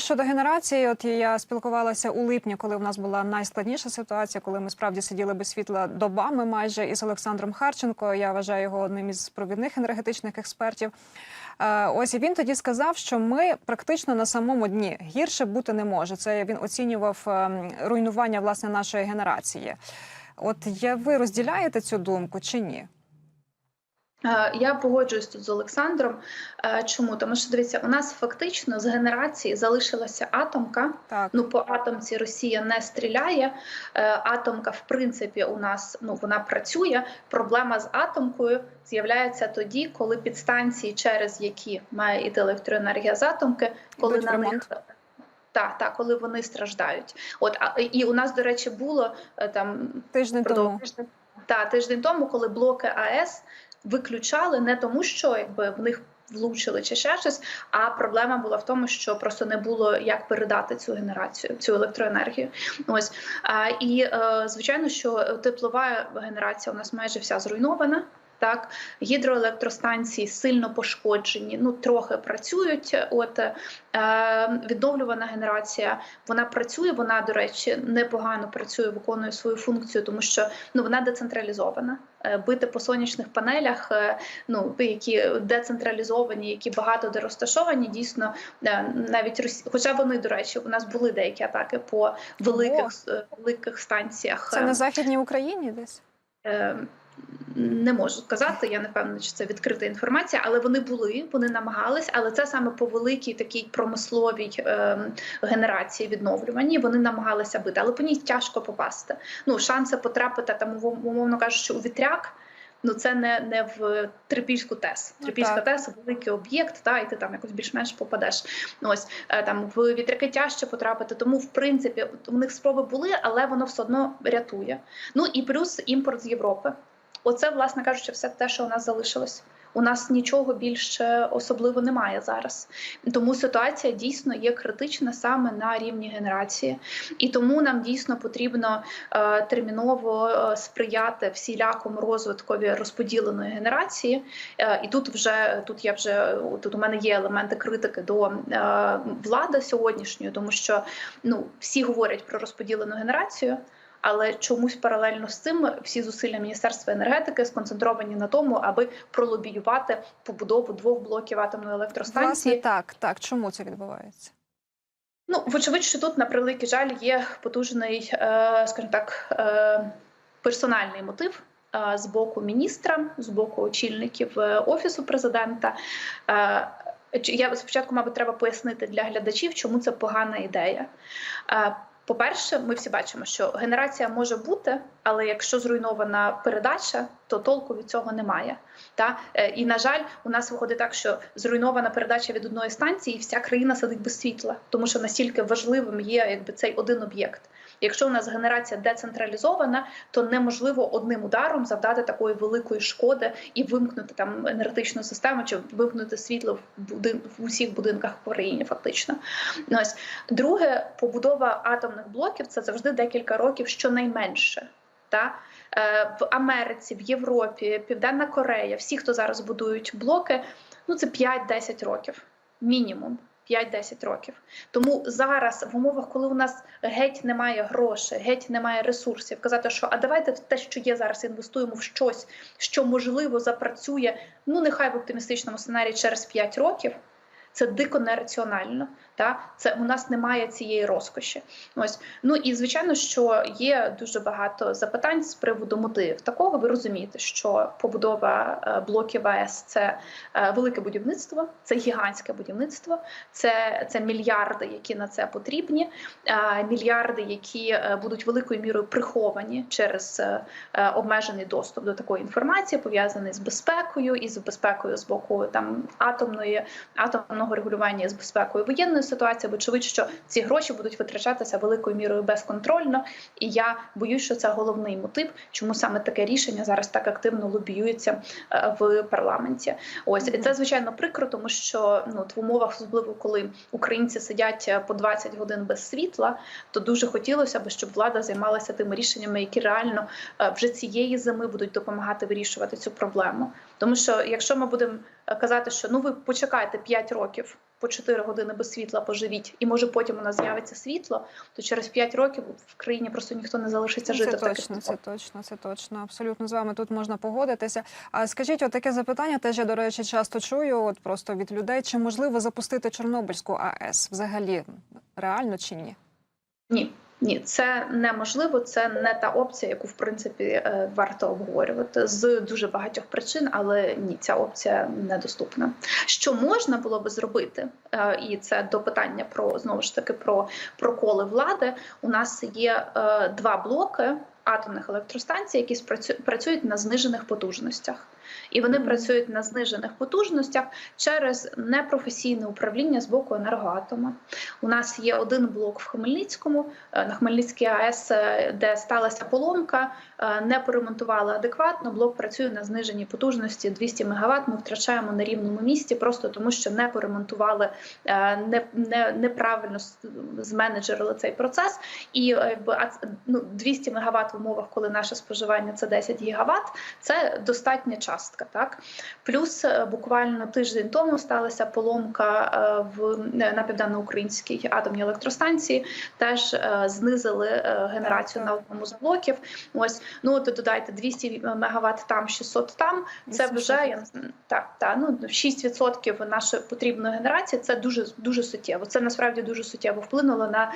щодо генерації, от я спілкувалася у липні, коли в нас була найскладніша ситуація, коли ми справді сиділи без світла добами майже із Олександром Харченко. Я вважаю його одним із провідних енергетичних експертів. Е, Ось і він тоді сказав, що ми практично на самому дні гірше бути не може. Це він оцінював ем, руйнування власне нашої генерації. От я ви розділяєте цю думку чи ні? Е, Я погоджуюсь тут з Олександром. Е, Чому? Тому що дивіться, у нас фактично з генерації залишилася атомка. Так, Ну, по атомці Росія не стріляє. Е, Атомка, в принципі, у нас ну вона працює. Проблема з атомкою з'являється тоді, коли підстанції, через які має йти електроенергія з атомки, коли в на ремонт. них. Так, так, коли вони страждають. От а і у нас, до речі, було там тиждень тому. Та тиждень тому, коли блоки АЕС виключали не тому, що якби в них влучили чи ще щось, а проблема була в тому, що просто не було як передати цю генерацію, цю електроенергію. Ось і е, звичайно, що теплова генерація у нас майже вся зруйнована. Так, гідроелектростанції сильно пошкоджені, ну трохи працюють. От е, відновлювана генерація вона працює. Вона, до речі, непогано працює, виконує свою функцію, тому що ну вона децентралізована. Е, Бити по сонячних панелях, е, ну які децентралізовані, які багато де розташовані, дійсно е, навіть Росі... хоча вони, до речі, у нас були деякі атаки по великих е, великих станціях. Це на західній Україні десь. Не можу сказати, я не впевнена, чи це відкрита інформація, але вони були, вони намагались, але це саме по великій такій промисловій е, генерації відновлюванні. Вони намагалися бити, але по ній тяжко попасти. Ну шанси потрапити там, умов- умовно кажучи, у вітряк. Ну, це не, не в Трипільську ТЕС. Ну, Трипільська так. ТЕС великий об'єкт, та і ти там якось більш-менш попадеш. Ось е, там в вітряки тяжче потрапити. Тому, в принципі, у них спроби були, але воно все одно рятує. Ну і плюс імпорт з Європи. Оце, власне кажучи, все те, що у нас залишилось. У нас нічого більше особливо немає зараз. Тому ситуація дійсно є критична саме на рівні генерації, і тому нам дійсно потрібно е, терміново е, сприяти всілякому розвиткові розподіленої генерації. Е, і тут вже тут я вже тут у мене є елементи критики до е, влади сьогоднішньої, тому що ну всі говорять про розподілену генерацію. Але чомусь паралельно з цим всі зусилля Міністерства енергетики сконцентровані на тому, аби пролобіювати побудову двох блоків атомної електростанції. Власне, так, так. Чому це відбувається? Ну, вочевидь, що тут на превеликий жаль є потужний, е, скажімо так, е, персональний мотив. е, З боку міністра, з боку очільників офісу президента. Я спочатку, мабуть, треба пояснити для глядачів, чому це погана ідея. По-перше, ми всі бачимо, що генерація може бути, але якщо зруйнована передача, то толку від цього немає. Та Е, і на жаль, у нас виходить так, що зруйнована передача від одної станції, і вся країна сидить без світла, тому що настільки важливим є якби цей один об'єкт. Якщо у нас генерація децентралізована, то неможливо одним ударом завдати такої великої шкоди і вимкнути там енергетичну систему чи вимкнути світло в будин в усіх будинках в країні. Фактично, ось друге, побудова атомних блоків це завжди декілька років, щонайменше. Та Е, в Америці, в Європі, Південна Корея, всі, хто зараз будують блоки, ну це 5-10 років, мінімум 5-10 років. Тому зараз, в умовах, коли у нас геть немає грошей, геть немає ресурсів, казати, що а давайте те, що є зараз, інвестуємо в щось, що можливо запрацює. Ну нехай в оптимістичному сценарії через 5 років. Це дико нераціонально. Та це у нас немає цієї розкоші. Ось ну і звичайно, що є дуже багато запитань з приводу мотивів. Такого ви розумієте, що побудова е, блоків АЕС це е, велике будівництво, це гігантське будівництво, це, це мільярди, які на це потрібні, е, мільярди, які будуть великою мірою приховані через обмежений доступ до такої інформації, пов'язаний з безпекою і з безпекою з боку там атомної атомної атомного регулювання з безпекою воєнної ситуації. Вочевидь, що ці гроші будуть витрачатися великою мірою безконтрольно. І я боюсь, що це головний мотив, чому саме таке рішення зараз так активно лобіюється е, в парламенті. Ось і це звичайно прикро, тому що ну в умовах, особливо коли українці сидять е, по 20 годин без світла, то дуже хотілося б, щоб влада займалася тими рішеннями, які реально е, вже цієї зими будуть допомагати вирішувати цю проблему. Тому що якщо ми будемо казати, що ну ви почекайте 5 років. по 4 години без світла поживіть, і може потім у нас з'явиться світло, то через 5 років в країні просто ніхто не залишиться жити Це точно, це точно, це точно. Абсолютно з вами тут можна погодитися. А скажіть, от таке запитання теж я, до речі, часто чую, от просто від людей: чи можливо запустити Чорнобильську АЕС взагалі реально чи ні? Ні. Ні, це неможливо, це не та опція, яку в принципі е, варто обговорювати з дуже багатьох причин, але ні, ця опція недоступна. Що можна було би зробити, е, і це до питання про знову ж таки про проколи влади. У нас є е, два блоки атомних електростанцій, які працюють на знижених потужностях. І вони працюють на знижених потужностях через непрофесійне управління з боку енергоатома. У нас є один блок в Хмельницькому е, на Хмельницькій АЕС, е, де сталася поломка, е, не поремонтували адекватно. Блок працює на зниженій потужності 200 МВт. Ми втрачаємо на рівному місці, просто тому що не поремонтували, не, не неправильно зменеджерили цей процес. І ну, 200 МВт в умовах, коли наше споживання це 10 ГВт, це достатня частка. Так плюс е, буквально тиждень тому сталася поломка е, в е, на південноукраїнській атомній електростанції. Теж знизили генерацію на одному з блоків. Ось ну от додайте 200 МВт там, 600 там. Це вже так, так, ну 6% нашої потрібної генерації. Це дуже дуже суттєво. Це насправді дуже суттєво вплинуло на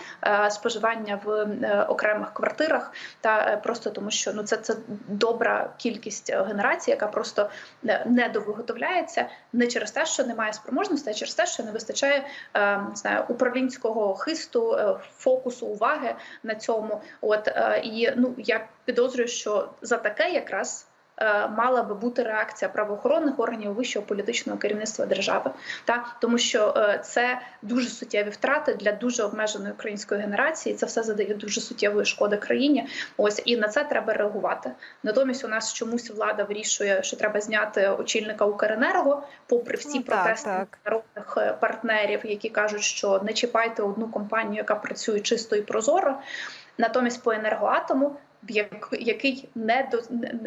споживання в окремих квартирах, та просто тому, що ну це це добра кількість генерації, яка просто не- недовиготовляється не через те, що немає спроможності, а через те, що не вистачає е, не знаю, управлінського хисту, е, фокусу, уваги на цьому. От е, і ну я підозрюю, що за таке якраз. Е, Мала би бути реакція правоохоронних органів вищого політичного керівництва держави, та тому що е, це дуже суттєві втрати для дуже обмеженої української генерації. Це все задає дуже суттєвої шкоди країні. Ось і на це треба реагувати. Натомість у нас чомусь влада вирішує, що треба зняти очільника Укренерго, попри всі Ну, протести так. народних е, партнерів, які кажуть, що не чіпайте одну компанію, яка працює чисто і прозоро. Натомість по енергоатому. Який не до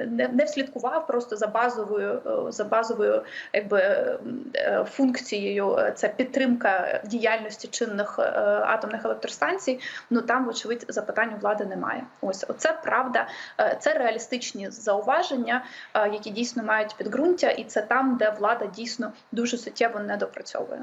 не, не, вслідкував просто за базовою е, за базовою якби е, функцією, е, це підтримка діяльності чинних атомних електростанцій. Ну там, вочевидь, запитань у влади немає. Ось оце правда, це реалістичні зауваження, які дійсно мають підґрунтя, і це там, де влада дійсно дуже суттєво не допрацьовує.